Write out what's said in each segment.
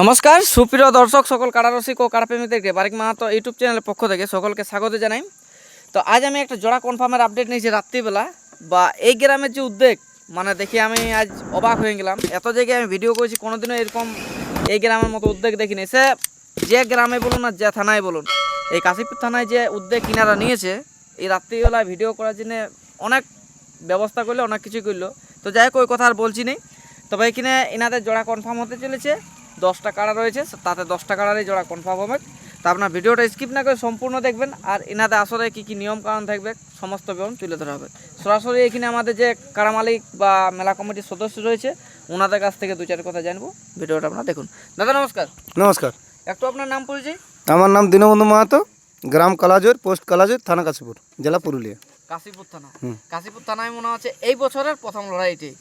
নমস্কার, সুপ্রিয় দর্শক, সকল কারারসিক ও কারাপ্রেমীদেরকে বারিক মাহাতো ইউটিউব চ্যানেলের পক্ষ থেকে সকলকে স্বাগত জানাই। তো আজ আমি একটা জোড়া কনফার্মের আপডেট নিয়েছি রাত্রিবেলা, বা এই গ্রামের যে উদ্বেগ মানে দেখি আমি আজ অবাক হয়ে গেলাম। এত জায়গায় আমি ভিডিও করেছি, কোনোদিনও এরকম এই গ্রামের মতো উদ্যোগ দেখিনি। সে যে গ্রামে বলুন আর যে থানায় বলুন, এই কাশীপুর থানায় যে উদ্যোগ কিনারা নিয়েছে, এই রাত্রিবেলা ভিডিও করার জন্য অনেক ব্যবস্থা করল, অনেক কিছু করল। তো যাই হোক, ওই কথা আর বলছি নেই। তবে এখানে এনাদের জোড়া কনফার্ম হতে চলেছে। দশটা কাড়া রয়েছে তাতে দশটা কাড়ারই জোড়া কনফার্ম হবে। তা আপনার ভিডিওটা স্কিপ না করে সম্পূর্ণ দেখবেন আর এনাদের আসলে কী কী নিয়ম কারণ থাকবে সমস্ত বিবরণ তুলে ধরা হবে। সরাসরি এখানে আমাদের যে কাড়া মালিক বা মেলা কমিটির সদস্য রয়েছে ওনাদের কাছ থেকে দু চার কথা জানব ভিডিওটা আপনারা দেখুন। দাদা নমস্কার। নমস্কার। একটু আপনার নাম পরিচয়? আমার নাম দীনবন্ধু মাহাতো গ্রাম কালাজোর পোস্ট কালাজোর থানা কাশীপুর জেলা পুরুলিয়া। কাশীপুর থানা। কাশীপুর থানায় মনে হচ্ছে এই বছরের প্রথম লড়াই এটাই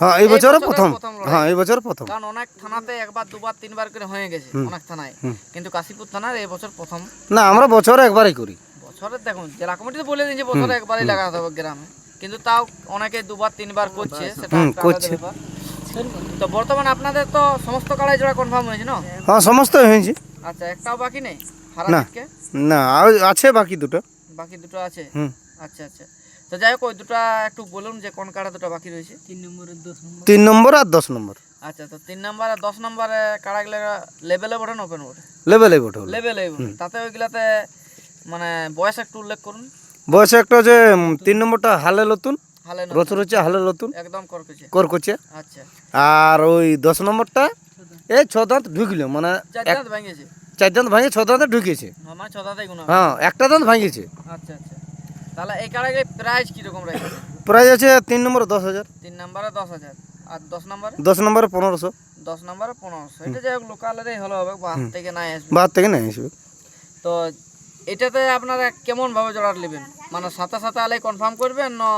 হ্যাঁ এই বছরের প্রথম। হ্যাঁ এই বছর প্রথম। কারণ অনেক থানাতে একবার দুবার তিনবার করে হয়ে গেছে অনেক থানায়। কিন্তু কাশীপুর থানার এই বছর প্রথম। না আমরা বছরে একবারই করি। বছরের দেখুন জেলা কমিটি তো বলে দিন যে বছরে একবারই লাগাতে হবে গ্রামে। কিন্তু তাও অনেকে দুবার তিনবার করছে সেটা করছে। তো বর্তমানে আপনাদের তো সমস্ত কাড়াই জোড়া কনফার্ম হয়েছে না? হ্যাঁ সমস্ত হয়েছে। আচ্ছা একটাও বাকি নেই? না। না আর আছে বাকি দুটো। বাকি দুটো আছে? আচ্ছা আচ্ছা। তো যাই হোক ওই দুটো একটু বলুন যে কোন কাড়া দুটো বাকি রয়েছে। তিন দশ নম্বর। তিন নম্বর আর দশ নম্বর। আচ্ছা তো তিন নম্বর আর দশ নম্বরে কাড়াগুলো লেভেলে বটে না ওপেন বটে লেভেলে ওঠে হলো। লেভেলে বটে তাতে ওইগুলাতে মানে বয়স একটু উল্লেখ করুন। বয়সে একটা হচ্ছে তিন নম্বরটা হালে নতুন। হালে না হচ্ছে হালে নতুন। একদম করকুচে। আচ্ছা। আর ওই দশ নম্বরটা এই ছ দাঁত ঢুকলো মানে চার দাঁত ভেঙেছে চার দাঁত ভাঙে ছ দাঁতে ঢুকেছে আমার ছদাতেই গুণ হ্যাঁ একটা দাঁত ভাঙিয়েছে। আচ্ছা আচ্ছা। তাহলে এই কাড়াগুলি প্রাইস কীরকম রাখবে? প্রাইস আছে তিন নম্বর দশ হাজার। তিন নম্বরে দশ হাজার। আর দশ নম্বরে? দশ নম্বরে পনেরোশো। দশ নম্বরে পনেরোশো। এটা যাই হোক লোকালেরই হলো হবে বাহার থেকে নাই আসবে। বাহার থেকে নেই আসবে। তো এটাতে আপনারা কেমন ভাবে জোড়ার নেবেন? মানে সাথে সাথে আলে কনফার্ম করবেন না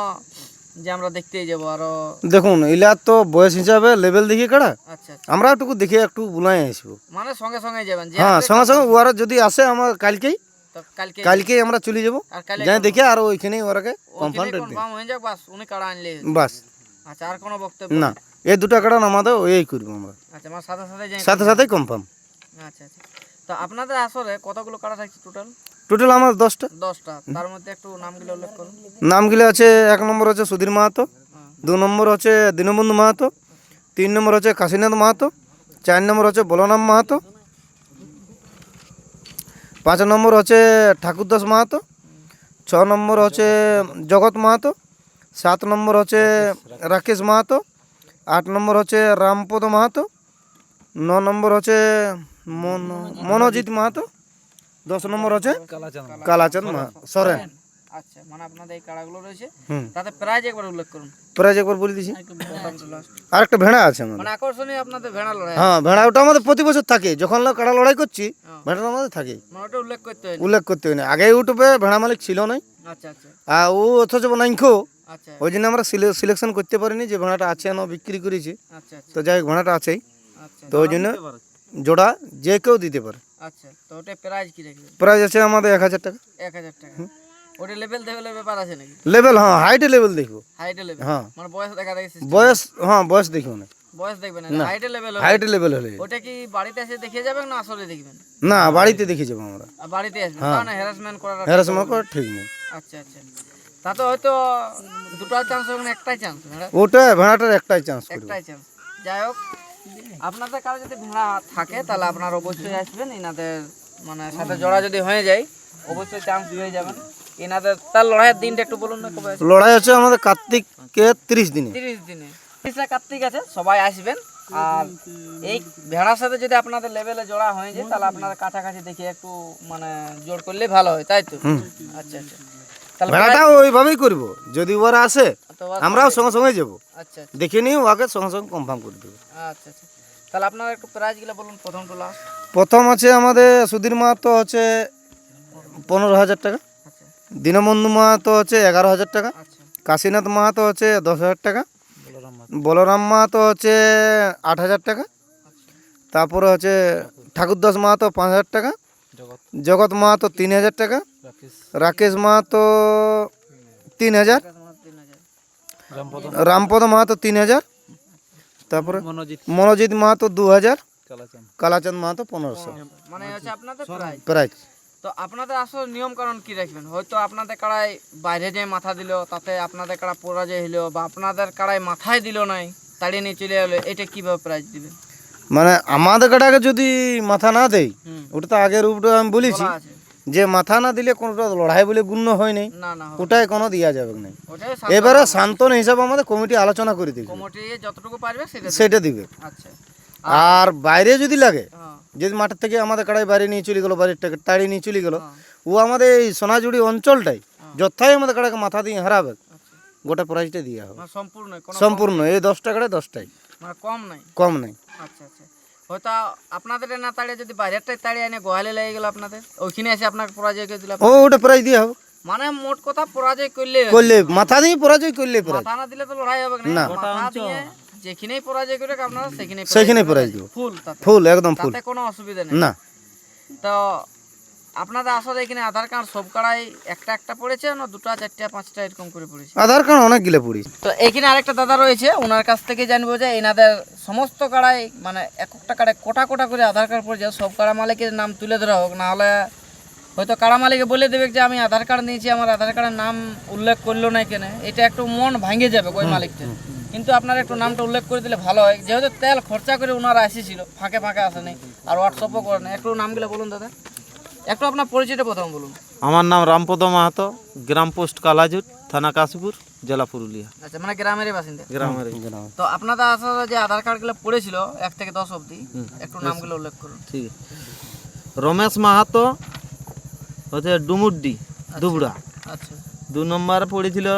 যে আমরা দেখতেই যাব? আরও দেখুন ইলার তো বয়স হিসাবে লেভেল দেখি কাড়া। আচ্ছা আচ্ছা। আমরা একটু দেখে একটু বুলাই আসব। মানে সঙ্গে সঙ্গে যাবেন হ্যাঁ সঙ্গে সঙ্গে ওরা যদি আসে আমার কালকেই কালকে আমরা চলে যাব। যাই দেখে আর ওইখানেই ওরাকে কনফার্ম দিই। কনফার্ম হয়ে যাক বাস উনি কাড়া আনলে। বাস। আচ্ছা আর কোনো বক্তব্য? না এই দুটো কাড়া আমাদের ওই করব আমরা। আচ্ছা আমার সাথে সাথে যাই। সাথে সাথেই কনফার্ম আচ্ছা আচ্ছা। তো আপনাদের আসরে কতগুলো কাড়া থাকছে টোটাল টোটাল আমার দশটা। দশটা। তার মধ্যে একটু নামগুলো উল্লেখ করুন। নামগুলো আছে এক নম্বর হচ্ছে সুধীর মাহাতো হ্যাঁ। দু নম্বর হচ্ছে দীনবন্ধু মাহাতো তিন নম্বর হচ্ছে কাশীনাথ মাহাতো চার নম্বর হচ্ছে বলরাম মাহাতো পাঁচ নম্বর হচ্ছে ঠাকুরদাস মাহাতো ছ নম্বর হচ্ছে জগৎ মাহাতো সাত নম্বর হচ্ছে রাকেশ মাহাতো আট নম্বর হচ্ছে রামপদ মাহাতো ন নম্বর হচ্ছে মন মনোজিৎ মাহাতো দশ নম্বর হচ্ছে কালাচাঁদ মাহাতো। সরেন। আচ্ছা মানে আপনাদের এই কাড়াগুলো রয়েছে তাতে প্রাইজ একবার উল্লেখ করুন। প্রাইজ একবার বলে দিছি। আর একটা ভেড়া আছে আমাদের। মানে আকর্ষণীয় আপনাদের ভেড়া লড়াই হ্যাঁ ভেড়া ওটা আমাদের প্রতি বছর থাকে। যখন আমরা কাড়া লড়াই করছি হ্যাঁ। ভেড়াটা আমাদের থাকে। মানে ওটা উল্লেখ করতে হয় উল্লেখ করতে হয় না। আগে ইউটিউবে ভেড়া মালিক ছিল না। আচ্ছা আচ্ছা। আর ও অথচ নাইখো আচ্ছা। ওই জন্য আমরা সিলেকশন করতে পারিনি যে ভেড়াটা আছে না বিক্রি করেছি। আচ্ছা আচ্ছা। তো যাই হোক ভেড়াটা আছেই। তো ওই জন্য জোড়া যে কেউ দিতে পারে। আচ্ছা তো ওটা প্রাইজ কি রাখবেন প্রাইস আছে আমাদের এক হাজার টাকা। এক হাজার টাকা। ওটা লেভেল লেভেলের ব্যাপার আছে নাকি? লেভেল হ্যাঁ হাইটে লেভেল দেখব। হাইটে লেভেল হ্যাঁ। মানে বয়স দেখা দেখি বয়স হ্যাঁ বয়স দেখো না। বয়স দেখবেন না? হাইটে লেভেল হাইটে লেভেল হলে ওটা কি বাড়িতে এসে দেখে যাবেন না আসলে দেখবেন? না বাড়িতে দেখে যাব আমরা। বাড়িতে আসবেন হ্যাঁ। কারণ হ্যারাসমেন্ট করার হ্যারাসমেন্ট করা ঠিক নেই। আচ্ছা আচ্ছা। হয়তো দুটো চান্স হবে না একটাই চান্স ওটা ভেড়াটার একটাই চান্স একটাই চান্স যাই হোক আপনাদের কারও যদি ভেড়া থাকে তাহলে আপনারা অবশ্যই আসবেন এনাদের মানে সাথে জোড়া যদি হয়ে যায় অবশ্যই চান্স হয়ে যাবেন। এনাদের তার লড়াইয়ের দিনটা একটু বলুন না কবে আছে? লড়াই আছে আমাদের কার্তিককে তিরিশ দিনে। তিরিশ দিনে। তিরিশে কার্তিক আছে সবাই আসবেন। আর এই ভেড়ার সাথে যদি আপনাদের লেভেলে জোড়া হয়ে যায় তাহলে আপনারা কাছাকাছি দেখে একটু মানে জোর করলে ভালো হয় তাই তো? আচ্ছা আচ্ছা। তাহলে ভেড়াটা ওইভাবেই করব। যদি ওরা আসে আমরাও সঙ্গে সঙ্গে যাব। আচ্ছা আচ্ছা। দেখে নিয়ে ওকে সঙ্গে সঙ্গে কনফার্ম করে দেবো। আচ্ছা আচ্ছা। তাহলে আপনারা একটু প্রাইজগুলো বলুন প্রথম টু লাস্ট প্রথম আছে আমাদের সুধীর মাহাতো হচ্ছে পনেরো হাজার টাকা। দীনবন্ধু মাহাতো হচ্ছে এগারো হাজার টাকা আচ্ছা। কাশীনাথ মাহাতো হচ্ছে দশ হাজার টাকা বলরাম মাহাতো। হচ্ছে আট হাজার টাকা তারপরে হচ্ছে ঠাকুরদাস মাহাতো পাঁচ হাজার টাকা জগৎ। মাহাতো তিন হাজার টাকা রাকেশ। মাহাতো তিন হাজার রামপদ মাহাতো। তিন হাজার তারপরে মনোজিৎ। মাহাতো দু হাজার কালাচাঁদ। মাহাতো পনেরোশো। মানে প্রাইজ তো আপনাদের আসলে নিয়ম কারণ কি রাখবেন হয়তো আপনাদের কাড়াই বাইরে যে মাথা দিল তাতে আপনাদের কাড়া পরাজয় হলো বা আপনাদের কাড়াই মাথায় দিল নাই তাড়িয়ে নিয়ে চলে গেলো এটা কীভাবে প্রাইজ দিবেন? মানে আমাদের কাটাকে যদি মাথা না দেয় ওটা তো আগের উপরে আমি বলেছি যে মাথা না দিলে কোনোটা লড়াই বলে গুণ্য হয় নাই। ওটাই কোনো দেওয়া যাবে না। এবারে সান্ত্বনা হিসাবে আমাদের কমিটি আলোচনা করে দিবে। কমিটি যতটুকু পারবে সেটা দেবে। আচ্ছা। আর বাইরে যদি লাগে যদি মাঠের থেকে আমাদের কাড়াই বাইরে নিয়ে চলে গেলো বাড়ির টাকা তাড়িয়ে নিয়ে চলে গেলো। ও। আমাদের এই সোনাঝুড়ি অঞ্চলটাই যথাই আমাদের কাড়াকে মাথা দিয়ে হারাবে গোটা প্রাইজটা দিয়ে হবে। মানে সম্পূর্ণ সম্পূর্ণ এই দশ টাকায় দশটাই। মানে কম নাই? কম নেই। আচ্ছা আচ্ছা। হয়তো আপনাদের না তাড়িয়ে যদি বাইরেরটাই তাড়িয়ে এনে গোহালে লেগে গেল আপনাদের ওইখানে এসে পরাজয় করে দিল ও ওটা প্রাইজ দিয়ে হবে। মানে মোট কথা পরাজয় করলে করলে মাথা দিয়ে পরাজয় করলে মাথা না দিলে তো লড়াই হবে না। মাথা দিয়ে যেখানেই পরাজয় করে আপনারা সেখানেই সেখানে প্রাইজ দিব ফুল ফুল একদম ফুল। তাতে কোনো অসুবিধা নেই। না। তো আপনাদের আসলে এখানে আধার কার্ড সব কাড়াই একটা একটা পড়েছে না দুটা চারটা পাঁচটা এরকম করে পড়েছে? আধার কার্ড অনেক গিলে পড়ি। তো এখানে আরেকটা দাদা রয়েছে ওনার কাছ থেকে জানব যে এনাদের সমস্ত কাড়াই মানে এক একটা কাড়ায় কোটা কোটা করে আধার কার্ড পড়েছে সব কাড়া মালিকের নাম তুলে ধরা হোক না হলে হয়তো কাড়া মালিকে বলে দেবে যে আমি আধার কার্ড নিয়েছি আমার আধার কার্ডের নাম উল্লেখ করল না কেন এটা একটু মন ভাঙে যাবে ওই মালিকটা কিন্তু আপনার একটু নামটা উল্লেখ করে দিলে ভালো হয়। যেহেতু তেল খরচা করে ওনারা এসেছিল ফাঁকে ফাঁকে আসে নাই আর হোয়াটসঅ্যাপও করে না একটু নামগুলো বলুন দাদা। একটু আপনার পরিচয়টা প্রথম বলুন। আমার নাম রামপদ মাহাতো গ্রাম পোস্ট কালাজুট থানা কাশীপুর জেলা পুরুলিয়া। আচ্ছা মানে গ্রামেরই বাসিন্দা? গ্রামের। তো আপনাদের আসলে যে আধার কার্ডগুলো পড়েছিল এক থেকে দশ অবধি। একটু নামগুলো উল্লেখ করুন। ঠিক আছে। রমেশ মাহাতো হচ্ছে ডুমুড্ডি দুবড়া। আচ্ছা। দু নম্বর পড়েছিল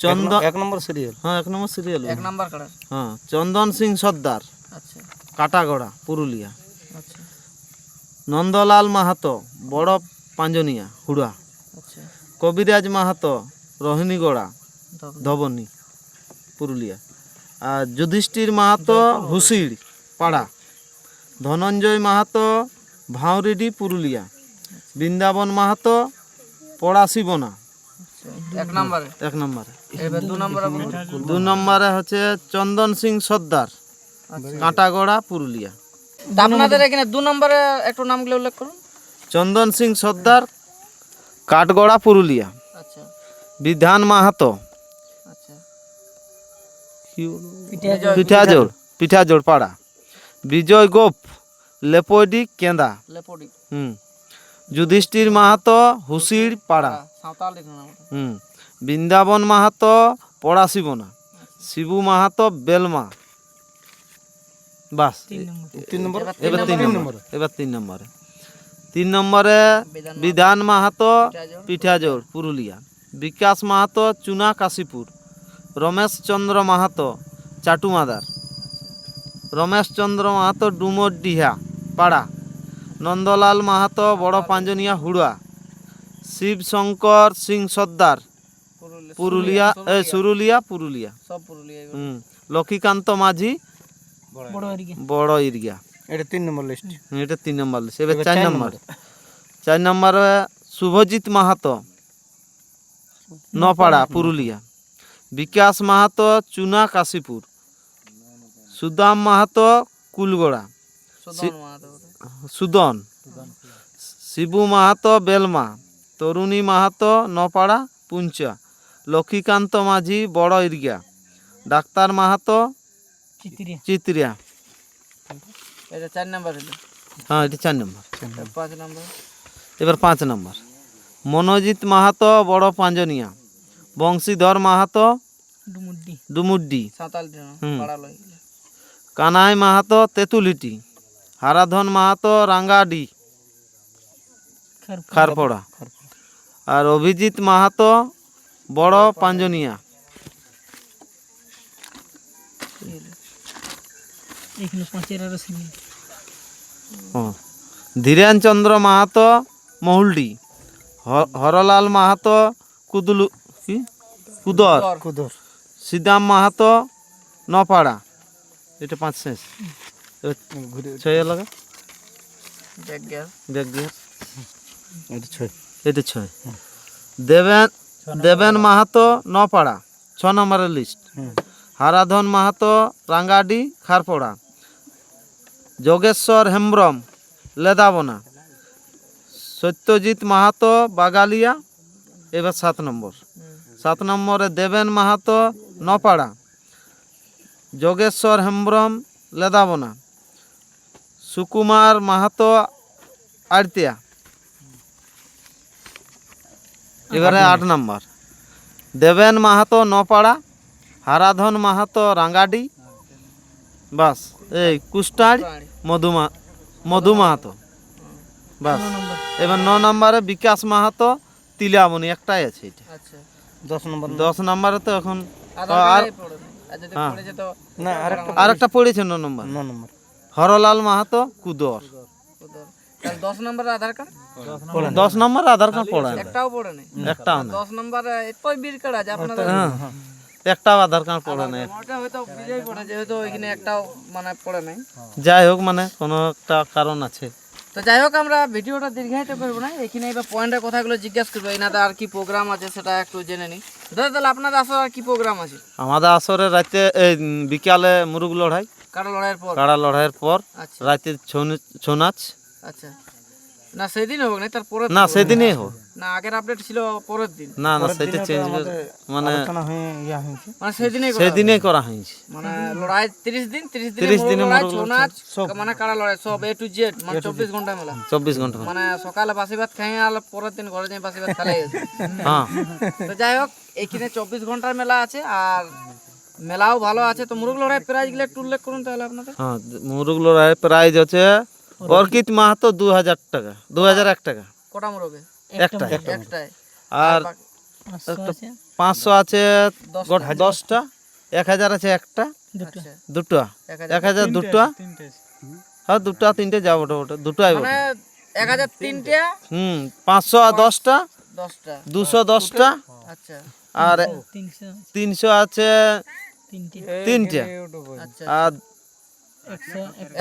চন্দন এক নম্বর সিরিয়াল হ্যাঁ এক নম্বর সিরিয়াল এক নাম্বার হ্যাঁ চন্দন সিং সর্দার আচ্ছা। কাটাগড়া পুরুলিয়া। আচ্ছা। নন্দলাল মাহাতো বড় পাঞ্জনিয়া হুড়া। আচ্ছা। কবিরাজ মাহাতো রোহিণীগড়া ধবনী। পুরুলিয়া। আর যুধিষ্ঠির মাহাতো হুসিড় পাড়া। ধনঞ্জয় মাহাতো ভাঁউরিডি পুরুলিয়া। বৃন্দাবন মাহাতো পড়াশিবনা এক নাম্বারে? এক নম্বরে। এবার দু নাম্বারে দু নম্বরে হচ্ছে চন্দন সিং সর্দার কাঁটাগড়া পুরুলিয়া। আপনাদের এখানে দু নম্বরে একটু নামগুলো উল্লেখ করুন। চন্দন সিং সর্দার কাঠগড়া পুরুলিয়া। আচ্ছা। বিধান মাহাতো। আচ্ছা। পিঠাজোড় পিঠাজোড় পাড়া। বিজয় গোপ লেপডি কেন্দা। লেপডি। হুম। যুধিষ্ঠির মাহাতো হুসির পাড়া। হুম বৃন্দাবন মাহাতো পড়াশিবনা শিবু মাহাতো বেলমা। বাস তিন নম্বর। এবার তিন নম্বর। এবার তিন নম্বরে। তিন নম্বরে বিধান মাহাতো পিঠাজোড় পুরুলিয়া। বিকাশ মাহাতো চুনা কাশীপুর। রমেশ চন্দ্র মাহাতো চাটুমাদার। রমেশ চন্দ্র মাহাতো ডুমর ডিহা পাড়া। নন্দলাল মাহাতো বড় পাঞ্জনিয়া হুড়া শিব শঙ্কর সিং সর্দার পুরুলিয়া এ সুরুলিয়া। পুরুলিয়া। সব পুরুলিয়া হুম লক্ষ্মীকান্ত মাঝি বড় ইরিয়া এটা তিন নম্বর লিস্ট এটা তিন নম্বর লিস্ট এবার চার নম্বর। চার নম্বরে শুভজিৎ মাহাতো নপাড়া পুরুলিয়া। বিকাশ মাহাতো চুনা কাশীপুর। সুদাম মাহাতো কুলগড়া। সুদন। শিবু মাহাতো বেলমা তরুণী মাহাতো নপাড়া পুঞ্চা লক্ষ্মীকান্ত মাঝি বড় ইরিয়া ডাক্তার মাহাতো চিত্রিয়া। এটা চার নাম্বার হ্যাঁ এটা চার নম্বর। পাঁচ নাম্বার। এবার পাঁচ নম্বর। মনোজিৎ মাহাতো বড় পাঞ্জনিয়া বংশীধর মাহাতো ডুমুড্ডি। কানাই মাহাতো তেঁতুলিটি হারাধন মাহাতো রাঙ্গাডি খারপড়া আর অভিজিৎ মাহাতো বড় পাঞ্জনিয়া। ধীরেন চন্দ্র মাহাতো মহুলডি। হরলাল মাহাতো কুদলু কি? কুদর। কুদর। সিদাম মাহাতো নপাড়া। এটা পাঁচ শেষ। ছয় লাগা? এটা ছয়। দেবেন দেবেন মাহাতো নপাড়া ছ নম্বরের লিস্ট হারাধন মাহাতো রাঙ্গাডি খারপড়া। যোগেশ্বর হেমব্রম লেদাবনা। সত্যজিৎ মাহাতো বাগালিয়া এবার সাত নম্বর। সাত নম্বরে দেবেন মাহাতো নপাড়া। যোগেশ্বর হেমব্রম লেদাবনা। সুকুমার মাহাতো আড়তিয়া। এবারে আট নম্বর। দেবেন মাহাতো নপাড়া হারাধন মাহাতো রাঙ্গাডি বাস এই কুষ্টাড় মধুমা মধু মাহাতো। বাস এবার ন নম্বরে বিকাশ মাহাতো তিলামণি একটাই আছে এটা। আচ্ছা দশ নম্বর। দশ নম্বরে তো এখন আর। আর যদি হ্যাঁ। আরেকটা পড়েছে ন নম্বর। ন নম্বর। হরলাল মাহাতো কুদর। দশ নম্বর আধার কার্ড? দশ নম্বর আধার কার্ড পড়ে একটাও পড়ে নেই। একটাও না দশ নম্বরে এতই বীর কার্ড আছে আপনাদের হ্যাঁ। একটাও আধার কার্ড পড়ে না হয়তো বিজয় পড়ে যেহেতু ওইখানে একটাও মানে পড়ে নাই। যাই হোক মানে কোনো একটা কারণ আছে। তো যাই হোক আমরা ভিডিওটা দীর্ঘায়িত করব না। এখানে এবার পয়েন্টের কথাগুলো জিজ্ঞেস করব। এনাদের আর কি প্রোগ্রাম আছে সেটা একটু জেনে নিই। দাদা তাহলে আপনাদের আসলে আর কি প্রোগ্রাম আছে? আমাদের আসরে রাতে এই বিকালে মুরুগ লড়াই। কারও লড়াইয়ের পর? কাড়া লড়াইয়ের পর? আচ্ছা। রাতে ছৌ নি- ছৌ নাচ আচ্ছা। না সেদিন হোক না তার পরের না সেদিনই হোক। না আগের আপডেট ছিল পরের দিন। না না সেটা চেঞ্জ মানে মানে সেদিনই করা সেদিনই করা হয়েছে। মানে লড়াই তিরিশ দিন তিরিশ দিন 30 দিনে লড়াই ছৌ নাচ মানে কারা লড়াই? সব এ টু জেড মানে চব্বিশ ঘণ্টা মেলা। চব্বিশ ঘণ্টা মানে সকালে বাসি ভাত খাই আর পরের দিন ঘরে যাই বাসি ভাত খেলাই হ্যাঁ। তো যাই হোক এখানে চব্বিশ ঘণ্টার মেলা আছে আর মেলাও ভালো আছে। তো মুরগ লড়াই প্রাইজগুলো একটু উল্লেখ করুন তাহলে আপনাদের। হ্যাঁ মুরুগ লড়াই প্রাইজ আছে অর্কিত মাহাতো দু হাজার টাকা দু হাজার এক টাকা। কটা মুরগে? একটা একটাই। আর পাঁচশো আছে? দশটা। এক হাজার আছে একটা। আচ্ছা। দুটো। এক হাজার। দুটো। হ্যাঁ দুটো তিনটে যাব ওটা ওটা দুটোই মানে এক হাজার তিনটা। হুম পাঁচশো আর দশটা। দশটা। দুশো দশটা। আচ্ছা। আর তিনশো আছে তিনটে। আচ্ছা আর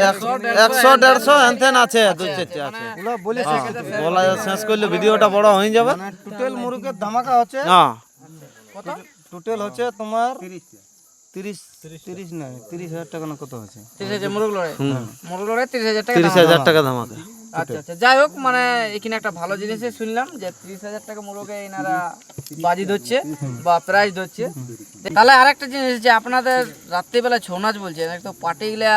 একশো দেড়শো এনতেন আছে দু চারটে আছে। হ্যাঁ, বলা শেষ করলে ভিডিওটা বড় হয়ে যাবে। টোটাল মুরগের ধামাকা হচ্ছে হ্যাঁ। টোটাল হচ্ছে তোমার তিরিশ তিরিশ না তিরিশ হাজার টাকা না কত হচ্ছে? তিরিশ হাজার মুরগ লড়াই। মুরগ লড়াই তিরিশ হাজার টাকা তিরিশ হাজার টাকা ধামাকা। আচ্ছা আচ্ছা। যাই হোক মানে এখানে একটা ভালো জিনিসই শুনলাম যে তিরিশ হাজার টাকা মুরগে এনারা বাজি ধরছে বা প্রাইজ ধরছে। তাহলে আরেকটা জিনিস যে আপনাদের রাত্রিবেলা ছৌ নাচ বলছেন একটু পার্টিগুলা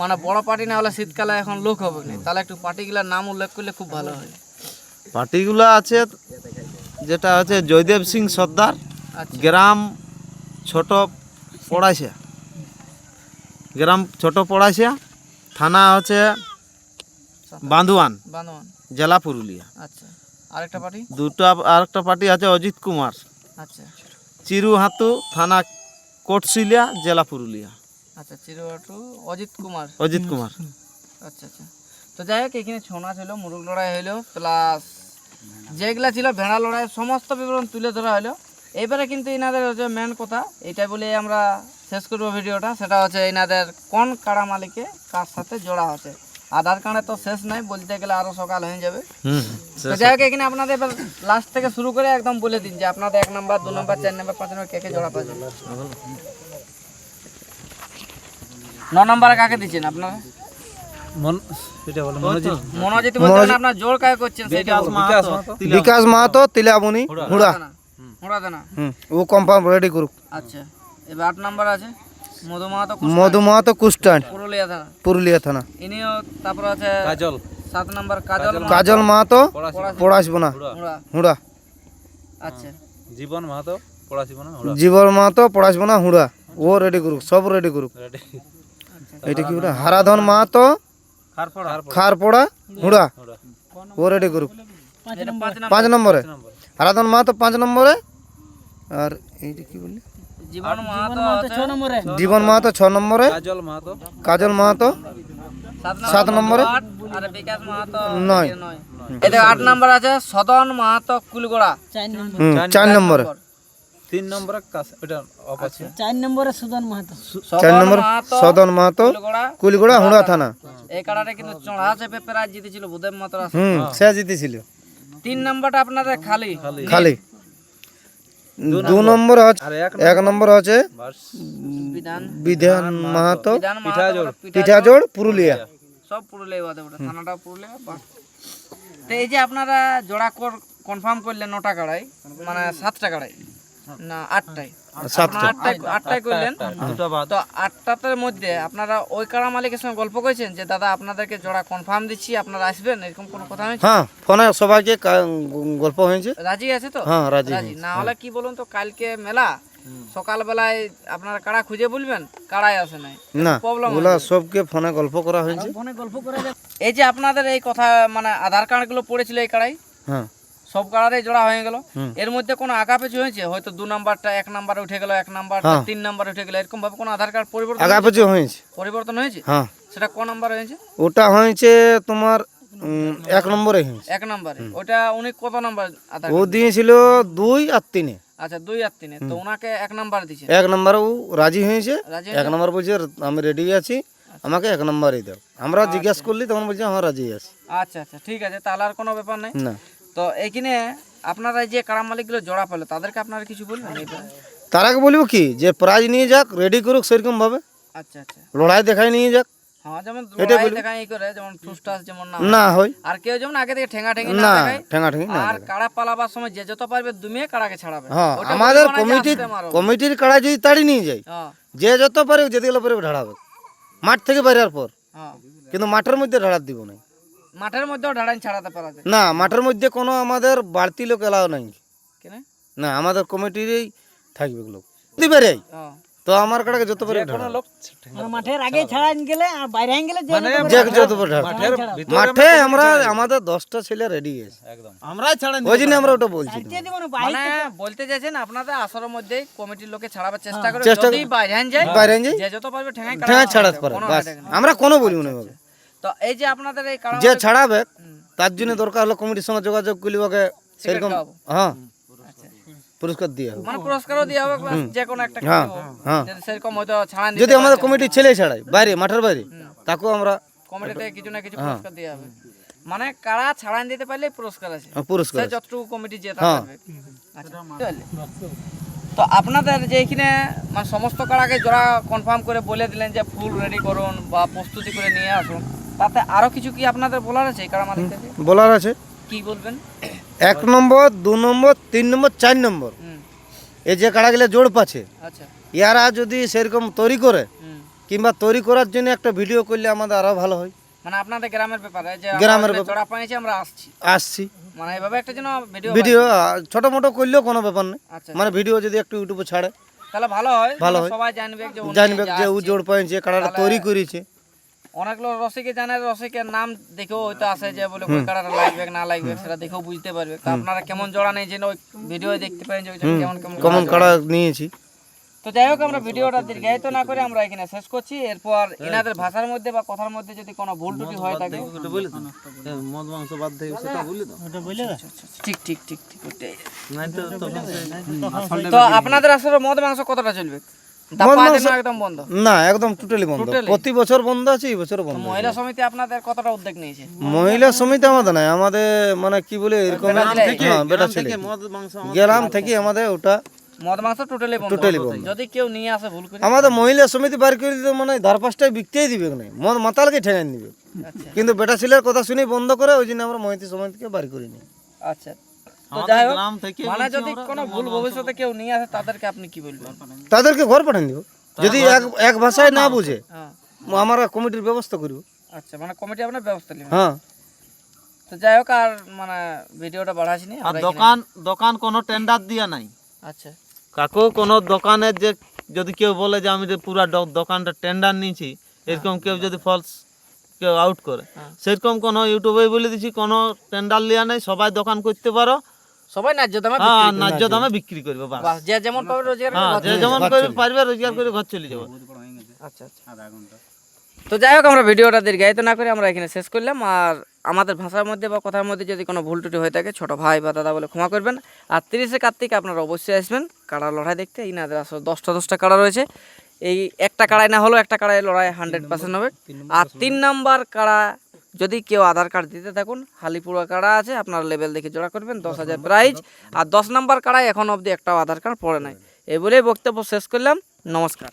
মানে বড় পার্টি না হলে শীতকালে এখন লোক হবে না। তাহলে একটু পার্টিগুলার নাম উল্লেখ করলে খুব ভালো হয়। পার্টিগুলো আছে যেটা হচ্ছে জয়দেব সিং সর্দার আচ্ছা। গ্রাম ছোট পড়াইছে। গ্রাম ছোট পড়াইছে। থানা হচ্ছে বান্দুয়ান জেলা পুরুলিয়া। আচ্ছা। আরেকটা পার্টি? দুটো আরেকটা পার্টি আছে অজিত কুমার। আচ্ছা। চিরু হাতু থানা কোটশিলিয়া জেলা পুরুলিয়া। আচ্ছা অজিত কুমার। অজিত কুমার। আচ্ছা আচ্ছা। তো যাই হোক এখানে ছৌ নাচ হলো মুরগ লড়াই হলো প্লাস যেগুলা ছিল ভেড়া লড়াই সমস্ত বিবরণ তুলে ধরা হলো। এবারে কিন্তু এনাদের হচ্ছে মেন কথা এটাই বলে আমরা শেষ করব ভিডিওটা। সেটা হচ্ছে এনাদের কোন কাড়া মালিকে কার সাথে জোড়া আছে আধার কার্ডে তো শেষ নাই বলতে গেলে আরও সকাল হয়ে যাবে। তো যাই হোক এখানে আপনাদের এবার লাস্ট থেকে শুরু করে একদম বলে দিন যে আপনাদের এক নাম্বার দু নাম্বার চার নাম্বার পাঁচ নাম্বার কে কে জোড়া পাচ্ছেন ন নম্বরে কাকে দিচ্ছেন আপনারা? মনোজিৎ। বলতে আপনার জোর কাকে করছেন সেটা বলুন। বিকাশ মাহাতো। তিলাবনি। হুড়া। দানা দানা হুম ও কনফার্ম রেডি করুক। আচ্ছা এবার আট নম্বর আছে। মধু মাহাতো মধু পুরুলিয়া থানা। পুরুলিয়া থানা। ইনিও তারপর আছে কাজল। সাত নম্বর কাজল কাজল মাহাতো। পড়াশবনা। হুড়া। আচ্ছা। জীবন মাহাতো পড়াশোনা জীবন মাহাতো পড়াশবনা হুড়া। ও রেডি করুক সব রেডি করুক এটা কি বলে হারাধন মাহাতো খারপড়া। হুড়া। ও রেডি করুক পাঁচ পাঁচ নম্বরে। হারাধন মাহাতো পাঁচ নম্বরে। আর এইটা কি বললি? জীবন মাহাতো ছ নম্বরে। জীবন মাহাতো ছ নম্বরে? কাজল মাহাতো। সাত নম্বরে নয়। নয়। এটা আট নম্বর আছে সদন মাহাতো কুলগোড়া। চার নম্বরে। তিন নম্বরে কাছে ওটা অফ আছে চার নম্বর সদন মাহাতো। কুলগোড়া। হুড়া থানা। এই কাড়াটা কিন্তু চড়া চেপে প্রায় জিতেছিল বুধেব মাত্র হুম সে জিতেছিল। তিন নম্বরটা আপনাদের খালি। খালি। দু নম্বর। আছে এক নম্বর আছে বিধান বিধান মাহাতো। পিঠাজোড়। পুরুলিয়া। সব পুরুলিয়া থানাটা পুরুলিয়া তো এই যে আপনারা জোড়া কর কনফার্ম করলেন নটা কাড়াই মানে সাতটা কাড়াই। না আটটাই আটটাই করলেন। তো আটটাতের মধ্যে আপনারা ওই কাড়া মালিকের সঙ্গে গল্প করেছেন যে দাদা আপনাদেরকে জোড়া কনফার্ম দিচ্ছি আপনারা আসবেন? এরকম কোনো কথা হয়েছে? হ্যাঁ ফোনে সবাইকে গল্প হয়েছে। রাজি আছে তো? হ্যাঁ রাজি না হলে কি বলুন তো কালকে মেলা। সকালবেলায় আপনারা কাড়া খুঁজে বলবেন? কাড়াই আসে নাই। না প্রবলেম ওগুলা সবকে ফোনে গল্প করা হয়েছে। এই যে আপনাদের এই কথা মানে আধার কার্ডগুলো পড়েছিল এই কাড়াই হ্যাঁ। সব কাড়ারে জোড়া হয়ে গেল। এর মধ্যে কোনো আগা পেছু হয়েছে? হয়তো দু নাম্বারটা এক নাম্বারে উঠে গেল এক নাম্বারটা হ্যাঁ। তিন নাম্বারে উঠে গেল এরকম ভাবে কোনো আধার কার্ড পরিবর্তন হয়েছে? পিছু হয়েছে। পরিবর্তন হয়েছে? হ্যাঁ। সেটা কোন নাম্বার হয়েছে? ওটা হয়েছে তোমার এক নম্বরে হয়েছে। এক নম্বরে। ওটা উনি কত নাম্বার আধার ও দিয়েছিল দুই আর তিনে। আচ্ছা দুই আর তিনে। তো ওনাকে এক নাম্বার দিয়েছে? এক নম্বরে ও রাজি হয়েছে। এক নম্বর বলছে আমি রেডি আছি আমাকে এক নম্বরই দাও। আমরা জিজ্ঞাসা করলি তখন বলছে হ্যাঁ রাজি আছি। আচ্ছা আচ্ছা ঠিক আছে তাহলে আর কোনো ব্যাপার নেই। না। তো এইখানে আপনারা যে কাড়া মালিকগুলো জোড়া পেল তাদেরকে আপনারা কিছু বলবেন? তারাকে বলব কি যে প্রাইজ নিয়ে যাক রেডি করুক সেরকম ভাবে আচ্ছা আচ্ছা। লড়াই দেখাই নিয়ে যাক। হ্যাঁ যেমন লড়াই দেখায় করে যেমন ঠুসটাস যেমন না হয়। না হয়। আর কেউ যেমন আগে থেকে ঠেঙ্গা না না আর কাড়া পালাবার সময় যে যত পারবে দুমিয়ে কাড়াকে ছাড়াবে। হ্যাঁ আমাদের বলব কমিটির কাড়া যদি তাড়ি নিয়ে যায় হ্যাঁ। যে যত পারে যেতে গেলে পারে ঢাড়াবে। মাঠ থেকে বাইরার পর। হ্যাঁ। কিন্তু মাঠের মধ্যে ঢাড়াত দিব না। মাঠের মধ্যেও ঢাড়ান ছাড়াতে পারা যায়। না মাঠের মধ্যে কোনো আমাদের বাড়তি লোক এলাও নাই। কেন? না আমাদের কমিটিরই থাকবে লোক। হ্যাঁ তো আমার কাড়াকে যত পারে কোনো লোক মাঠের আগে ছাড়া গেলে আর বাইরে গেলে যে যে যত পারে। মাঠে আমরা আমাদের দশটা ছেলে রেডি আছে। একদম। আমরাই ছাড়েন ওই জন্য আমরা ওটা বলছি। মানে বলতে চাইছেন আপনাদের আসরের মধ্যেই কমিটির লোকে ছাড়াবার চেষ্টা করে যদি বাইরে যায় বাইরে যাই যে যত পারবে ছাড়াতে পারে বাস। আমরা কোনো বলব না। তো এই যে আপনাদের এই কারণ যে ছাড়াবে তার জন্য দরকার হলো কমিটির সঙ্গে যোগাযোগ করলে ওকে সেরকম হ্যাঁ। পুরস্কার দিয়ে হবে। মানে পুরস্কারও দেওয়া হবে যে কোনো একটা হ্যাঁ, হ্যাঁ। যদি সেরকম হয়তো ছাড়া যদি আমাদের কমিটির ছেলে ছাড়াই বাইরে মাঠের বাইরে তাকেও আমরা কমিটিতে কিছু না কিছু হ্যাঁ। পুরস্কার দেওয়া হবে। মানে কারা ছাড়ান দিতে পারলে পুরস্কার আছে। পুরস্কার যতটুকু কমিটি জেতা হ্যাঁ। পারবে। আচ্ছা তো আপনাদের যে এখানে মানে সমস্ত কারাকে যারা কনফার্ম করে বলে দিলেন যে ফুল রেডি করুন বা প্রস্তুতি করে নিয়ে আসুন তাতে আরও কিছু কি আপনাদের বলার আছে এই কারা মালিকদেরকে বলার আছে। কি বলবেন? এক নম্বর দু নম্বর তিন নম্বর চার নম্বর। এই যে কাড়াগুলো জোর পাচ্ছে। আচ্ছা। ইয়ারা যদি সেরকম তৈরি করে কিংবা তৈরি করার জন্য একটা ভিডিও করলে আমাদের আরও ভালো হয়। মানে আপনাদের গ্রামের ব্যাপারে যে গ্রামের জোড়া পাইছি আমরা আসছি। আসছি। মানে এইভাবে একটা যেন ভিডিও ভিডিও ছোট মোটো করলেও কোনো ব্যাপার নেই। আচ্ছা। মানে ভিডিও যদি একটু ইউটিউবে ছাড়ে তাহলে ভালো হয়। ভালো মানে হয়। সবাই জানবে যে জানবে যে ও। জোর পাইছে কাড়াটা তৈরি করেছে। অনেক লোক রসিকে জানে রসিকের নাম দেখেও হয়তো আসে যে বলে ওই লাগবে না লাগবে সেটা দেখেও বুঝতে পারবে। তো আপনারা কেমন জোড়া নেই যেন ওই ভিডিও দেখতে পারেন যে কেমন কেমন কমন কাড়া নিয়েছি। তো যাই হোক আমরা ভিডিওটা দীর্ঘায়িত না করে আমরা এখানে শেষ করছি। এরপর এনাদের ভাষার মধ্যে বা কথার মধ্যে যদি কোনো ভুল ত্রুটি হয়ে থাকে ওটা বলে তো এ, মদ মাংস বাদ দিয়ে সেটা বলে তো ওটা বলে দাও। ঠিক ঠিক ঠিক ঠিক ওটাই। নাই তো তখন সেই- তো আপনাদের আসলে মদ মাংস কতটা চলবে? একদম বন্ধ? না একদম টোটালি বন্ধ। প্রতি বছর বন্ধ আছে এই বছর বন্ধ মহিলা সমিতি আপনাদের কতটা উদ্যোগ নিয়েছে? মহিলা সমিতি আমাদের নাই আমাদের মানে কি বলে এরকম হ্যাঁ বেটা ছেলে। মদ মাংস আমার- গ্রাম থেকে আমাদের ওটা মদ মাংস টোটালি বন্ধ Totally বন্ধ। যদি কেউ নিয়ে আসে ভুল করে আমাদের মহিলা সমিতি বার করে দিতে মানে ধার পাঁচটায় বিকতেই দিবে না। মদ মাতালকে ঠেঙাই দিবে আচ্ছা। কিন্তু বেটা ছেলের কথা শুনেই বন্ধ করে ওই জন্য আমরা মহিলা সমিতিকে বার করিনি আচ্ছা। মানে যদি কোনো ভুল ভবিষ্যতে কেউ নিয়ে আসে তাদেরকে আপনি কি বলবেন? তাদেরকে ঘর পাঠান দিব। যদি এক এক ভাষায় না বুঝে হ্যাঁ। আমরা কমিটির ব্যবস্থা করব। আচ্ছা মানে কমিটি আপনার ব্যবস্থা নেবেন হ্যাঁ। তো যাই হোক আর মানে ভিডিওটা বাড়াচ্ছি নি আর দোকান দোকান কোনো টেন্ডার দিয়া নাই। আচ্ছা। কাকু কোনো দোকানের যে যদি কেউ বলে যে আমি যে পুরা দোকানটা টেন্ডার নিয়েছি এরকম কেউ যদি ফলস কেউ আউট করে হ্যাঁ। সেরকম কোনো ইউটিউবে বলে দিছি কোনো টেন্ডার লিয়া নাই সবাই দোকান করতে পারো। সবাই ন্যায্য দামে হ্যাঁ ন্যায্য দামে বিক্রি করবে বাস। যে যেমন পাবে রোজগার হ্যাঁ যে যেমন করে পারবে রোজগার করে ঘর চলে যাবে। আচ্ছা আচ্ছা। তো যাই হোক আমরা ভিডিওটা দীর্ঘায়িত না করে আমরা এখানে শেষ করলাম। আর আমাদের ভাষার মধ্যে বা কথার মধ্যে যদি কোনো ভুল ত্রুটি হয়ে থাকে ছোট ভাই বা দাদা বলে ক্ষমা করবেন। আর তিরিশে কার্তিক আপনারা অবশ্যই আসবেন। কাড়া লড়াই দেখতে। এই না আসলে দশটা দশটা কাড়া রয়েছে। এই একটা কাড়াই না হলেও একটা কাড়াই লড়াই হান্ড্রেড পার্সেন্ট হবে। আর তিন নাম্বার কাড়া যদি কেউ আধার কার্ড দিতে থাকুন হালিপুরা কাড়া আছে আপনার লেভেল দেখে জোড়া করবেন দশ হাজার প্রাইজ আর দশ নাম্বার কাড়ায় এখন অবধি একটাও আধার কার্ড পড়ে নাই। এই বলেই বক্তব্য শেষ করলাম নমস্কার।